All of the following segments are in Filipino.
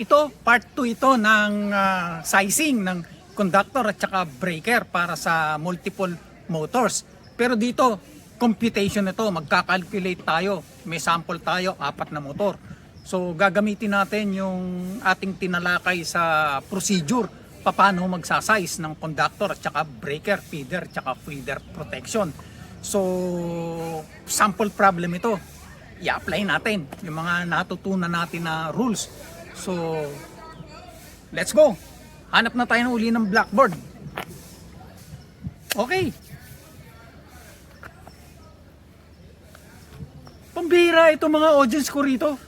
Ito, part 2 ito ng ah, sizing ng conductor at saka breaker para sa multiple motors. Pero dito, computation ito, magkakalculate tayo. May sample tayo, apat na motor. So gagamitin natin yung ating tinalakay sa procedure paano magsasize ng conductor at saka breaker, feeder, at saka feeder protection. So sample problem ito. I-apply natin yung mga natutunan natin na rules. So let's go. Hanap na tayo ng uli ng blackboard. Okay. Pambira ito mga audience ko rito.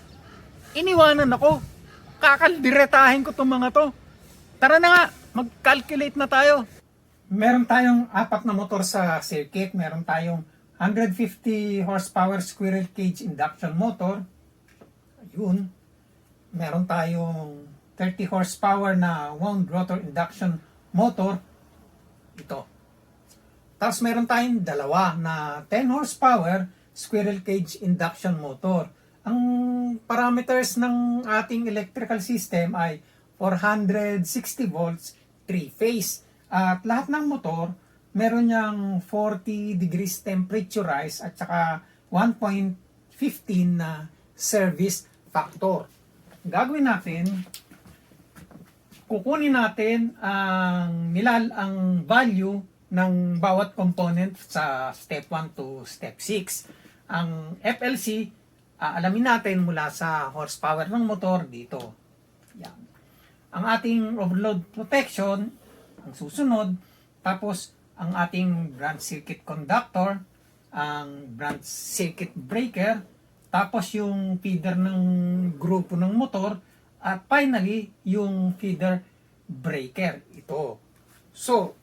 Iniwanan ako. Kakaldiretahin ko itong mga to. Tara na nga, mag-calculate na tayo. Meron tayong apat na motor sa circuit. Meron tayong 150 horsepower squirrel cage induction motor. Ayun. Meron tayong 30 horsepower na wound rotor induction motor. Ito. Tapos meron tayong dalawa na 10 horsepower squirrel cage induction motor. Ang parameters ng ating electrical system ay 460 volts, 3 phase. At lahat ng motor, meron niyang 40 degrees temperature rise at saka 1.15 na service factor. Gagawin natin, kukunin natin ang nilal ang value ng bawat component sa step 1 to step 6. Ang FLC, aalamin natin mula sa horsepower ng motor dito. Yan. Ang ating overload protection, ang susunod, tapos ang ating branch circuit conductor, ang branch circuit breaker, tapos yung feeder ng grupo ng motor, at finally, yung feeder breaker. Ito. So,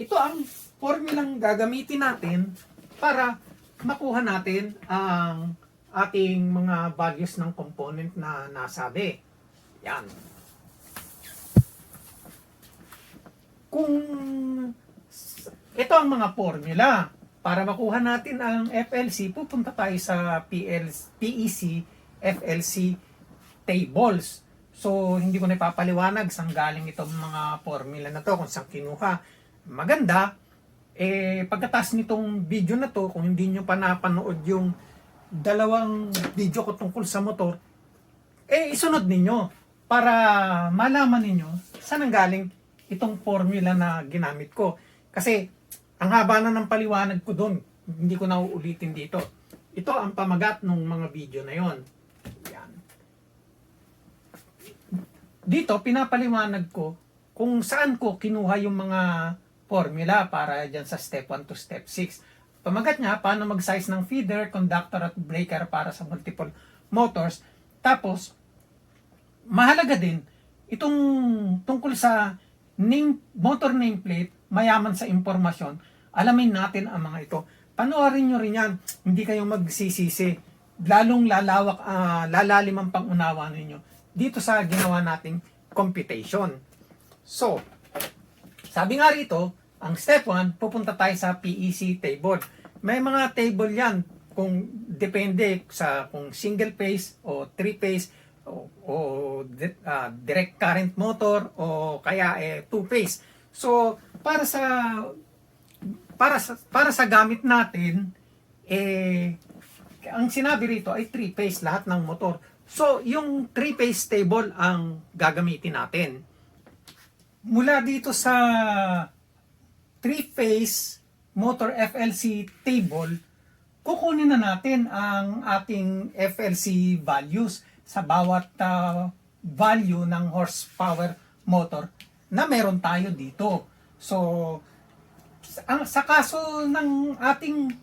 ito ang formulang gagamitin natin para makuha natin ang ating mga values ng component na nasabi. Yan. Kung ito ang mga formula para makuha natin ang FLC, pupunta tayo sa PL, PEC FLC tables. So, hindi ko na ipapaliwanag saan galing itong mga formula na to, kung saan kinuha. Maganda, eh, pagkatas nitong video na to, kung hindi nyo pa napanood yung dalawang video ko tungkol sa motor, eh, isunod ninyo para malaman ninyo saan ang galing itong formula na ginamit ko. Kasi, ang haba na ng paliwanag ko doon, hindi ko na uulitin dito. Ito ang pamagat ng mga video na yon. Yan. Dito, pinapaliwanag ko kung saan ko kinuha yung mga formula para dyan sa step 1 to step 6. Pamagat niya, paano mag-size ng feeder, conductor at breaker para sa multiple motors. Tapos, mahalaga din, itong tungkol sa name, motor nameplate, mayaman sa impormasyon, alamin natin ang mga ito. Panoorin nyo rin yan, hindi kayo magsisisi. Lalong lalawak, ah, lalalim ang pangunawa ninyo dito sa ginawa nating computation. So, sabi nga rito, ang step 1, pupunta tayo sa PEC table. May mga table yan kung depende sa kung single phase o three phase o, o ah, direct current motor o kaya eh, two phase. So, para sa para sa para sa gamit natin eh ang sinabi rito ay three phase lahat ng motor. So, yung three phase table ang gagamitin natin. Mula dito sa three phase motor FLC table, kukunin na natin ang ating FLC values sa bawat ah, value ng horsepower motor na meron tayo dito. So, ang sa kaso ng ating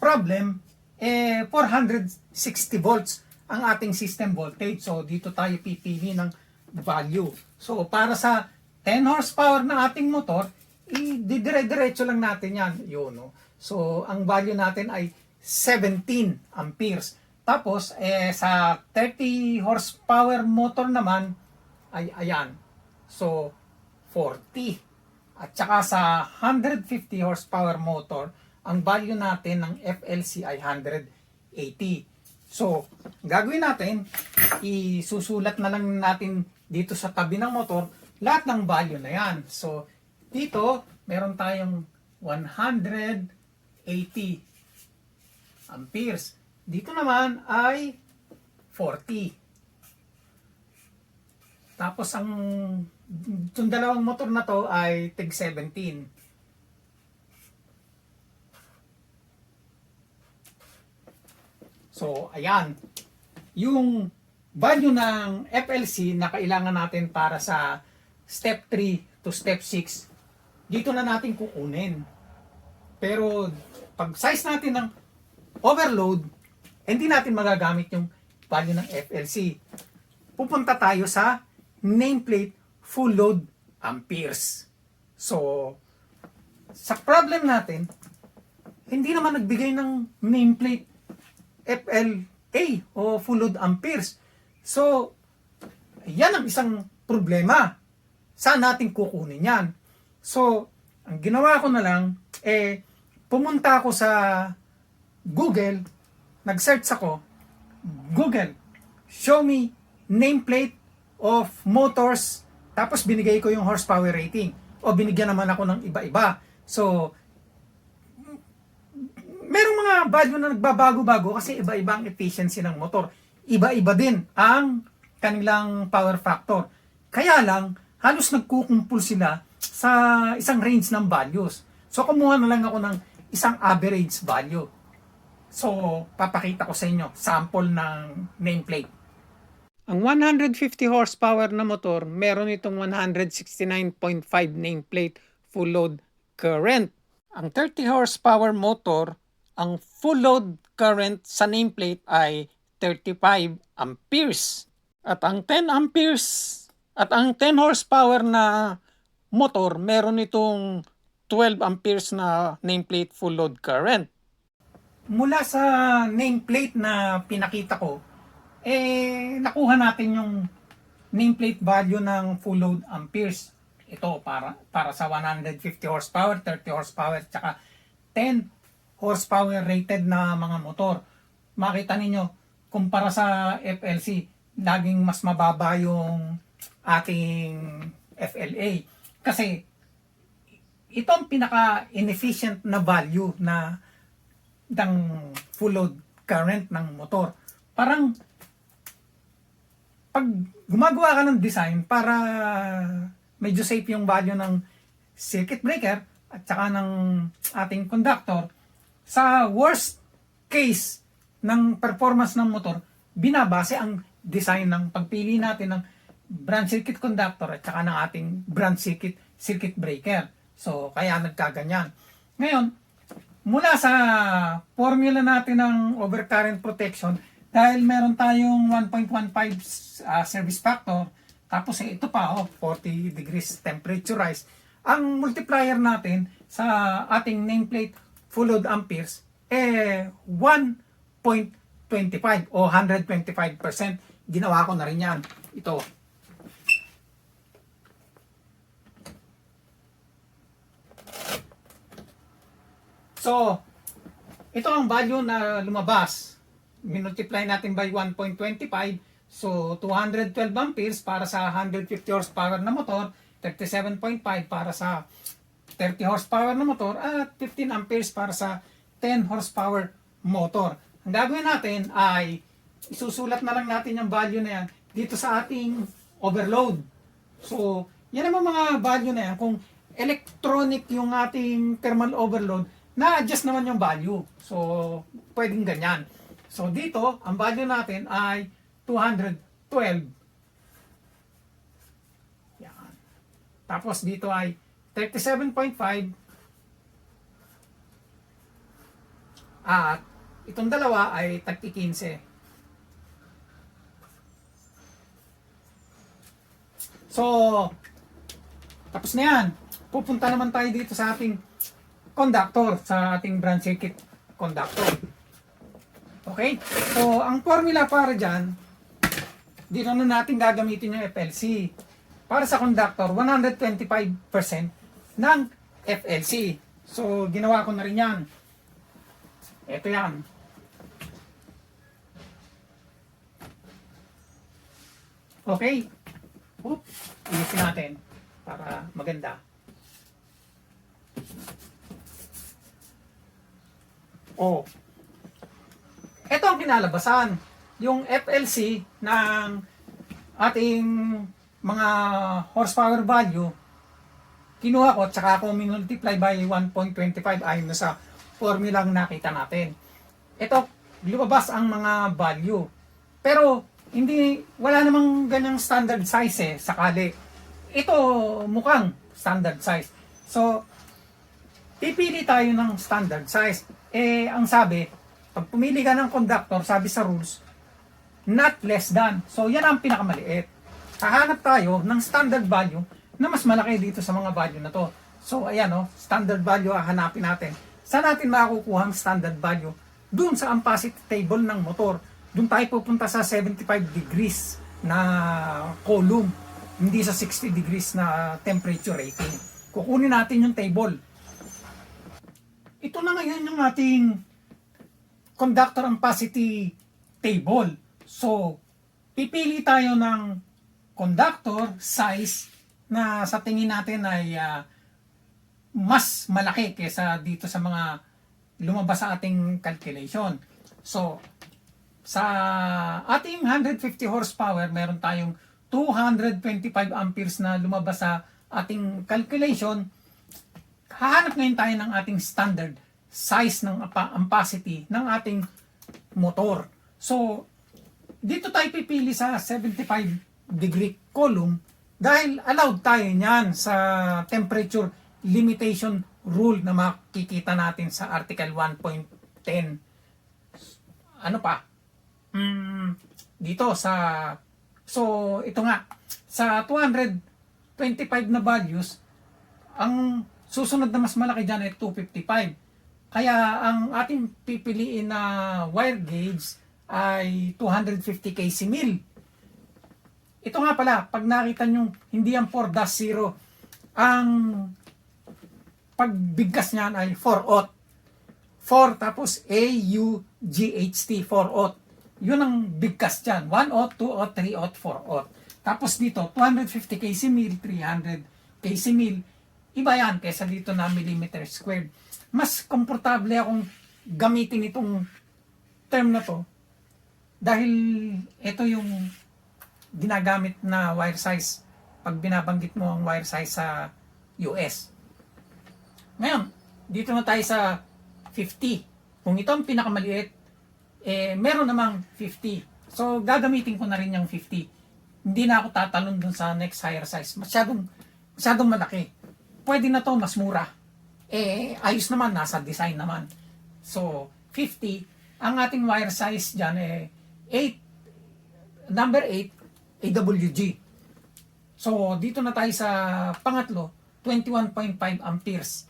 problem, eh, 460 volts ang ating system voltage. So, dito tayo pipili ng value. So, para sa 10 horsepower ng ating motor, i-dire-diretso lang natin yan. Yun, no? So, ang value natin ay 17 amperes. Tapos, eh, sa 30 horsepower motor naman, ay ayan. So, 40. At saka sa 150 horsepower motor, ang value natin ng FLC ay 180. So, gagawin natin, isusulat na lang natin dito sa tabi ng motor lahat ng value na yan. So, dito, meron tayong 180 amperes. Dito naman ay 40. Tapos ang yung dalawang motor na to ay tig 17. So, ayan. Yung value ng FLC na kailangan natin para sa step 3 to step 6, dito na natin kukunin. Pero, pag size natin ng overload, hindi natin magagamit yung value ng FLC. Pupunta tayo sa nameplate full load amperes. So, sa problem natin, hindi naman nagbigay ng nameplate FLA o full load amperes. So, yan ang isang problema. Saan natin kukunin yan? So, ang ginawa ko na lang, eh, pumunta ako sa Google, nag-search ako, Google, show me nameplate of motors, tapos binigay ko yung horsepower rating. O binigyan naman ako ng iba-iba. So, merong mga value na nagbabago-bago kasi iba-iba ang efficiency ng motor. Iba-iba din ang kanilang power factor. Kaya lang, halos nagkukumpul sila sa isang range ng values. So, kumuha na lang ako ng isang average value. So, papakita ko sa inyo sample ng nameplate. Ang 150 horsepower na motor, meron itong 169.5 nameplate full load current. Ang 30 horsepower motor, ang full load current sa nameplate ay 35 amperes. At ang 10 amperes at ang 10 horsepower na motor, meron itong 12 amperes na nameplate full load current. Mula sa nameplate na pinakita ko, eh, nakuha natin yung nameplate value ng full load amperes. Ito para para sa 150 horsepower, 30 horsepower, tsaka 10 horsepower rated na mga motor. Makita ninyo, kumpara sa FLC, laging mas mababa yung ating FLA. Kasi ito ang pinaka-inefficient na value na ng full load current ng motor. Parang pag gumagawa ka ng design para medyo safe yung value ng circuit breaker at saka ng ating conductor, sa worst case ng performance ng motor, binabase ang design ng pagpili natin ng branch circuit conductor at saka ng ating branch circuit circuit breaker. So, kaya nagkaganyan. Ngayon, mula sa formula natin ng overcurrent protection, dahil meron tayong 1.15 uh, service factor, tapos eh, ito pa, oh, 40 degrees temperature rise. Ang multiplier natin sa ating nameplate full load amperes, eh, 1.25 o 125%. Ginawa ko na rin yan. Ito. So, ito ang value na lumabas. Minultiply natin by 1.25. So, 212 amperes para sa 150 horsepower na motor, 37.5 para sa 30 horsepower na motor, at 15 amperes para sa 10 horsepower motor. Ang gagawin natin ay isusulat na lang natin yung value na yan dito sa ating overload. So, yan naman mga value na yan. Kung electronic yung ating thermal overload, na-adjust naman yung value. So, pwedeng ganyan. So, dito, ang value natin ay 212. Yan. Tapos, dito ay 37.5. At, itong dalawa ay tagti 15. So, tapos na yan. Pupunta naman tayo dito sa ating conductor sa ating branch circuit conductor. Okay? So, ang formula para dyan, dito na natin gagamitin yung FLC. Para sa conductor, 125% ng FLC. So, ginawa ko na rin yan. Ito yan. Okay. Oop. Ilisin natin para maganda. Oh. Ang kinalabasan. Yung FLC ng ating mga horsepower value, kinuha ko, tsaka ako minultiply by 1.25 ayon na sa formulang nakita natin. Ito, lumabas ang mga value. Pero, hindi, wala namang ganyang standard size eh, sakali. Ito, mukhang standard size. So, pipili tayo ng standard size. Eh, ang sabi, pag pumili ka ng conductor, sabi sa rules, not less than. So, yan ang pinakamaliit. Hahanap tayo ng standard value na mas malaki dito sa mga value na to. So, ayan o, standard value hahanapin natin. Saan natin makukuha ang standard value? Doon sa ampacity table ng motor. Doon tayo pupunta sa 75 degrees na column. Hindi sa 60 degrees na temperature rating. Kukunin natin yung table. Ito na ngayon yung ating conductor ampacity table. So, pipili tayo ng conductor size na sa tingin natin ay ah, mas malaki kesa dito sa mga lumabas sa ating calculation. So, sa ating 150 horsepower, meron tayong 225 amperes na lumabas sa ating calculation. Hahanap ngayon tayo ng ating standard size ng ampacity ng ating motor. So, dito tayo pipili sa 75 degree column dahil allowed tayo niyan sa temperature limitation rule na makikita natin sa Article 1.10. Ano pa? Mm, dito sa so ito nga sa 225 na values ang susunod na mas malaki dyan ay 255 kaya ang ating pipiliin na wire gauge ay 250 kc mil ito nga pala pag nakita nyo hindi ang 4-0 ang pagbigkas niyan ay 4 aught 4 tapos A-U-G-H-T 4 aught yun ang bigkas dyan. 1 aught, 2 aught, 3 aught, 4 aught. Tapos dito, 250 kc mil, 300 kc mil. Iba yan kaysa dito na millimeter squared. Mas komportable akong gamitin itong term na to dahil ito yung ginagamit na wire size pag binabanggit mo ang wire size sa US. Ngayon, dito na tayo sa 50. Kung ito ang pinakamaliit, eh, meron namang 50. So, gagamitin ko na rin yung 50. Hindi na ako tatalon dun sa next higher size. Masyadong, masyadong malaki. Pwede na to, mas mura. Eh, ayos naman, nasa design naman. So, 50. Ang ating wire size dyan, eh, 8, number 8, AWG. So, dito na tayo sa pangatlo, 21.5 amperes.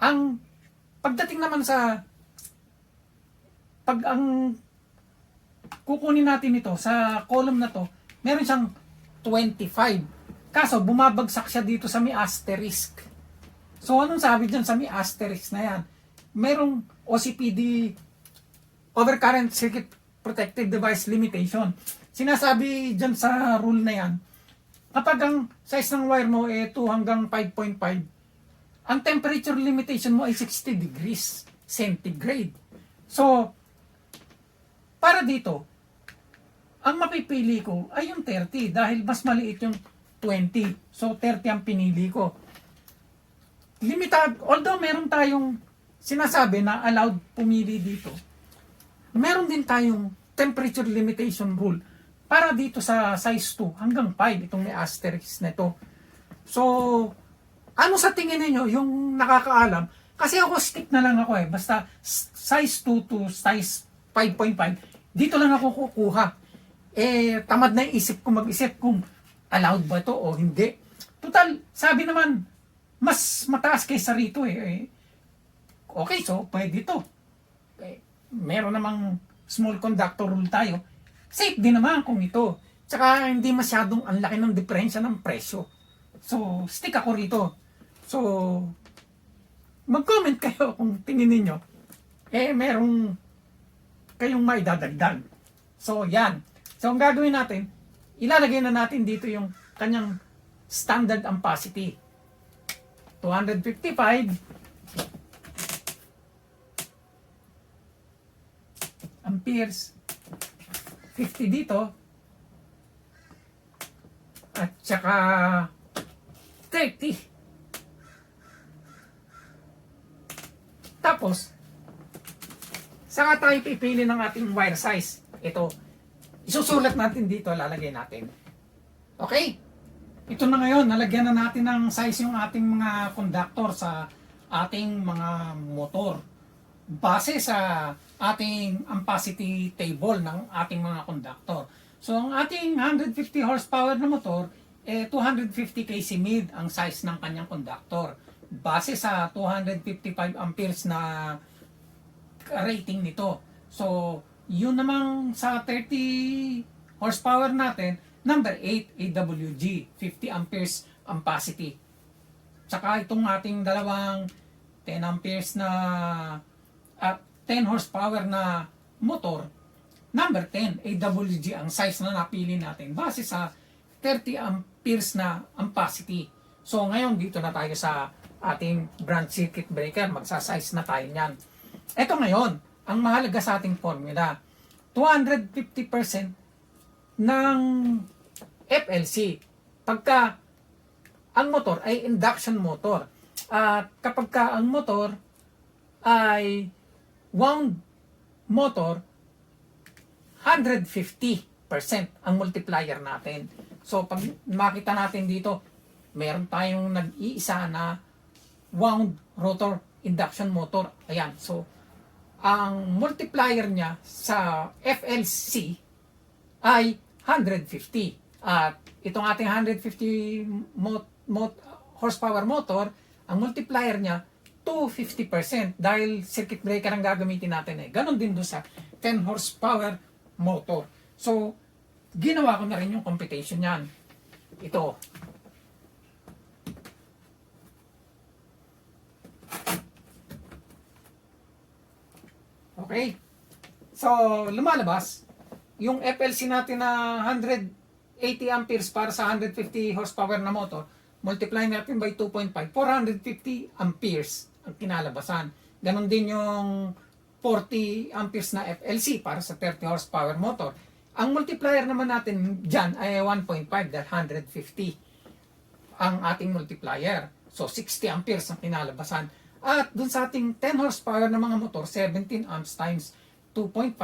Ang pagdating naman sa pag ang kukunin natin ito sa column na to, meron siyang 25. Kaso bumabagsak siya dito sa may asterisk. So anong sabi dyan sa may asterisk na yan? Merong OCPD overcurrent circuit protected device limitation. Sinasabi dyan sa rule na yan, kapag ang size ng wire mo ay 2 hanggang 5.5, ang temperature limitation mo ay 60 degrees centigrade. So, para dito, ang mapipili ko ay yung 30 dahil mas maliit yung 20. So 30 ang pinili ko. Limited, although meron tayong sinasabi na allowed pumili dito, meron din tayong temperature limitation rule para dito sa size 2 hanggang 5 itong may asterisk na ito. So, ano sa tingin niyo yung nakakaalam? Kasi ako stick na lang ako eh. Basta size 2 to size 5.5, dito lang ako kukuha. Eh, tamad na isip ko mag-isip kung allowed ba to o hindi. Total, sabi naman, mas mataas kaysa rito eh. eh okay, so pwede to. Eh, meron namang small conductor rule tayo. Safe din naman kung ito. Tsaka hindi masyadong ang laki ng diferensya ng presyo. So, stick ako rito. So, mag-comment kayo kung tingin ninyo. Eh, merong kayong may dadagdag. So, yan. So, ang gagawin natin, ilalagay na natin dito yung kanyang standard ampacity. 255 amperes 50 dito. At saka 30 tapos saka tayo pipili ng ating wire size. Ito isusulat natin dito lalagay natin. Okay ito na ngayon nalagyan na natin ng size yung ating mga conductor sa ating mga motor base sa ating ampacity table ng ating mga conductor. So, ang ating 150 horsepower na motor, eh, 250 kc mid ang size ng kanyang conductor. Base sa 255 amperes na rating nito. So, yun namang sa 30 horsepower natin, number 8, AWG, 50 amperes ampacity. Tsaka itong ating dalawang 10 amperes na at 10 horsepower na motor, number 10, AWG ang size na napili natin base sa 30 amperes na ampacity. So ngayon dito na tayo sa ating branch circuit breaker, magsasize na tayo niyan. Ito ngayon, ang mahalaga sa ating formula, 250% ng FLC. Pagka ang motor ay induction motor. At kapag ka ang motor ay wound motor, 150% ang multiplier natin. So, pag makita natin dito, meron tayong nag-iisa na wound rotor induction motor. Ayan. So, ang multiplier niya sa FLC ay 150. At itong ating 150 mot, mot, horsepower motor, ang multiplier niya 250% dahil circuit breaker ang gagamitin natin eh. Ganon din doon sa 10 horsepower motor. So, ginawa ko na rin yung computation yan. Ito. Okay. So, lumalabas, yung FLC natin na 180 amperes para sa 150 horsepower na motor, multiply natin by 2.5, 450 amperes ang kinalabasan. Ganon din yung 40 amperes na FLC para sa 30 horsepower motor. Ang multiplier naman natin dyan ay 1.5 dahil 150 ang ating multiplier. So 60 amperes ang kinalabasan. At dun sa ating 10 horsepower na mga motor, 17 amps times 2.5,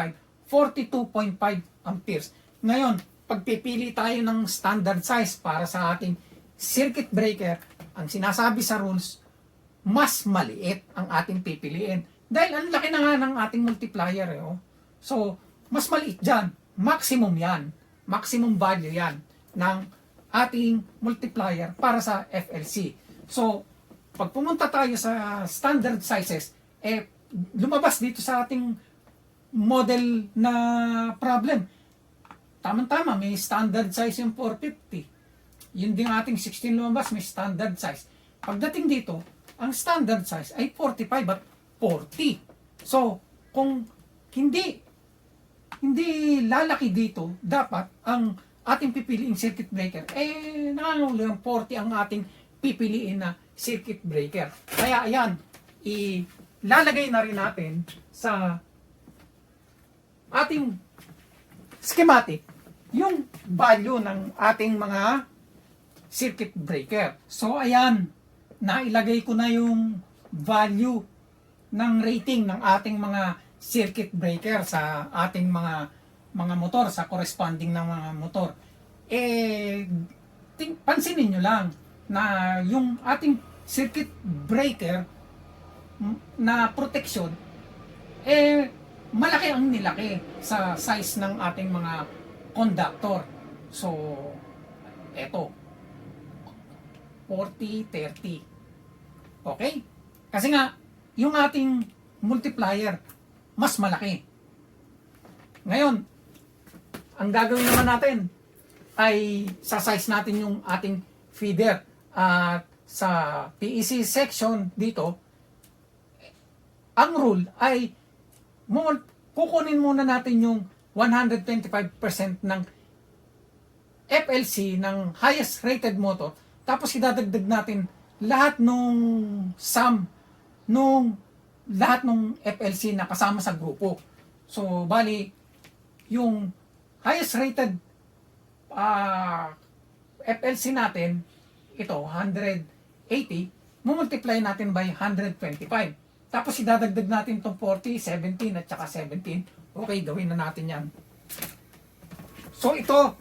42.5 amperes. Ngayon, pagpipili tayo ng standard size para sa ating circuit breaker, ang sinasabi sa rules, mas maliit ang ating pipiliin. Dahil ang laki na nga ng ating multiplier. Eh, oh. So, mas maliit dyan. Maximum yan. Maximum value yan ng ating multiplier para sa FLC. So, pag pumunta tayo sa standard sizes, eh, lumabas dito sa ating model na problem. Tama-tama, may standard size yung 450. Yun din ating 16 lumabas, may standard size. Pagdating dito, ang standard size ay 45 at 40. So, kung hindi hindi lalaki dito, dapat ang ating pipiliing circuit breaker, eh, nangangululang 40 ang ating pipiliin na circuit breaker. Kaya ayan, ilalagay na rin natin sa ating schematic yung value ng ating mga circuit breaker. So ayan, nailagay ko na yung value ng rating ng ating mga circuit breaker sa ating mga mga motor, sa corresponding na mga motor. Eh, ting, pansinin nyo lang na yung ating circuit breaker na protection, eh, malaki ang nilaki sa size ng ating mga conductor. So, eto, 40, 30. Okay? Kasi nga, yung ating multiplier, mas malaki. Ngayon, ang gagawin naman natin ay sa-size natin yung ating feeder. At sa PEC section dito, ang rule ay kukunin muna natin yung 125% ng FLC ng highest rated motor tapos idadagdag natin lahat nung sum nung lahat nung FLC na kasama sa grupo. So, bali, yung highest rated ah, FLC natin, ito, 180, multiply natin by 125. Tapos idadagdag natin itong 40, 17 at saka 17. Okay, gawin na natin yan. So ito,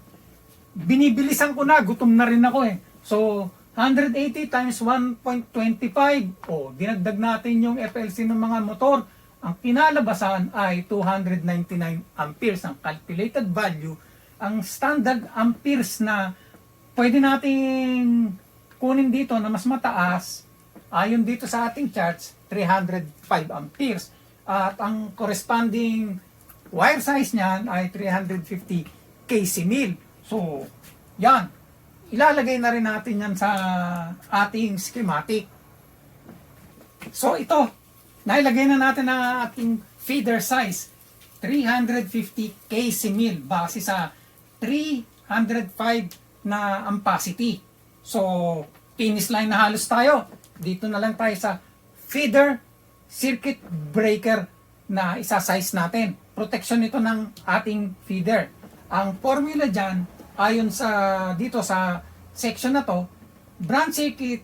binibilisan ko na, gutom na rin ako eh. So, 180 times 1.25. O, dinagdag natin yung FLC ng mga motor. Ang kinalabasan ay 299 amperes ang calculated value. Ang standard amperes na pwede nating kunin dito na mas mataas, ayon dito sa ating charts, 305 amperes. At ang corresponding wire size niyan ay 350 kc mil. So, yan. Ilalagay na rin natin yan sa ating schematic. So, ito. Nailagay na natin ang ating feeder size. 350 kc mil base sa 305 na ampacity. So, finish line na halos tayo. Dito na lang tayo sa feeder circuit breaker na isa-size natin. Protection ito ng ating feeder. Ang formula dyan, ayon sa dito sa section na to, branch circuit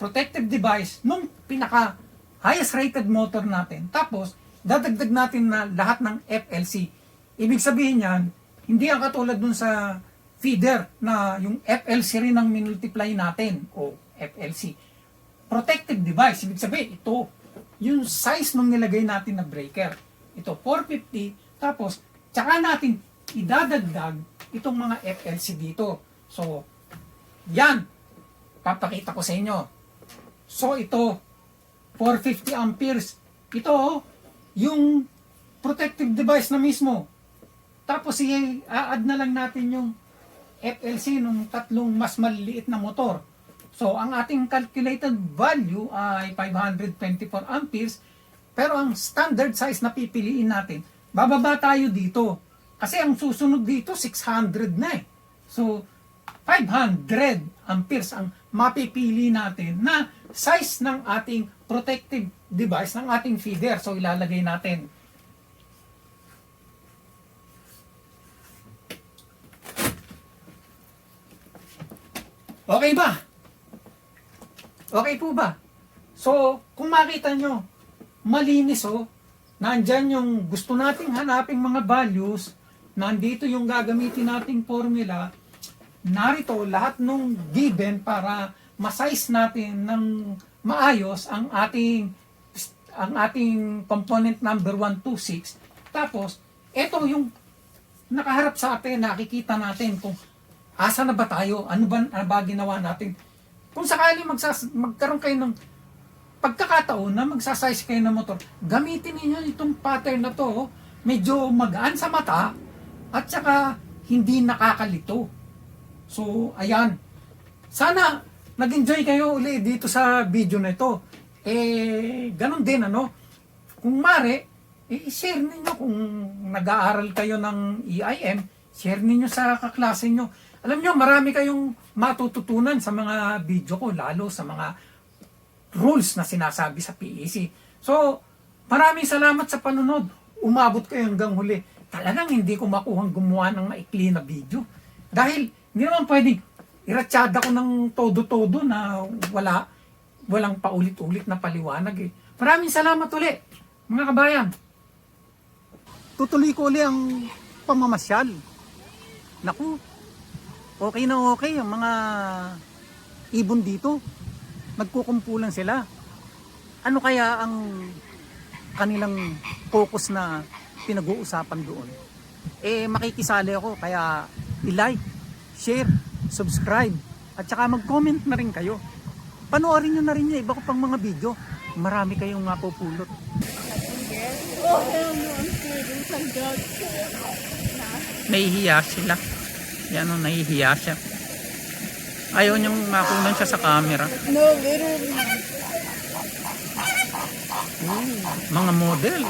protective device nung pinaka highest rated motor natin. Tapos, dadagdag natin na lahat ng FLC. Ibig sabihin yan, hindi ang katulad dun sa feeder na yung FLC rin ang minultiply natin o FLC. Protective device, ibig sabihin ito, yung size nung nilagay natin na breaker. Ito 450, tapos tsaka natin idadagdag itong mga FLC dito. So, yan, papakita ko sa inyo. So, ito, 450 amperes. Ito, oh, yung protective device na mismo. Tapos, i-add na lang natin yung FLC nung tatlong mas maliliit na motor. So, ang ating calculated value ay 524 amperes. Pero ang standard size na pipiliin natin, bababa tayo dito. Kasi ang susunod dito, 600 na eh. So, 500 amperes ang mapipili natin na size ng ating protective device ng ating feeder. So, ilalagay natin. Okay ba? Okay po ba? So, kung makita nyo, malinis oh, nandyan yung gusto nating hanaping mga values, nandito yung gagamitin nating formula, narito lahat nung given para masize natin ng maayos ang ating ang ating component number 126. Tapos, ito yung nakaharap sa atin, nakikita natin kung asa na ba tayo, ano ba, ano ba ginawa natin. Kung sakali magsas, magkaroon kayo ng pagkakataon na magsasize kayo ng motor, gamitin niyo itong pattern na to. oh. Medyo magaan sa mata at saka hindi nakakalito. So, ayan. Sana nag-enjoy kayo uli dito sa video na ito. Eh, ganun din ano. Kung mare, eh, share ninyo kung nag-aaral kayo ng EIM, share ninyo sa kaklase nyo. Alam nyo, marami kayong matututunan sa mga video ko, lalo sa mga rules na sinasabi sa PEC. So, maraming salamat sa panunod. Umabot kayo hanggang huli. Talagang hindi ko makuhang gumawa ng maikli na video. Dahil hindi naman pwedeng iratsada ko ng todo-todo na wala walang paulit-ulit na paliwanag eh. Maraming salamat uli, mga kabayan. Tutuloy ko uli ang pamamasyal. Naku, okay na okay ang mga ibon dito. Nagkukumpulan sila. Ano kaya ang kanilang focus na pinag-uusapan doon? Eh, makikisali ako kaya i-like, share, subscribe, at saka mag-comment na rin kayo. Panoorin nyo na rin yung iba ko pang mga video. Marami kayong mapupulot. Oh, hell no, I'm scared. It's like dogs. Nahihiya sila. Yan o, nahihiya siya. Ayaw niyang makunan siya sa camera. No, literally. Mga model.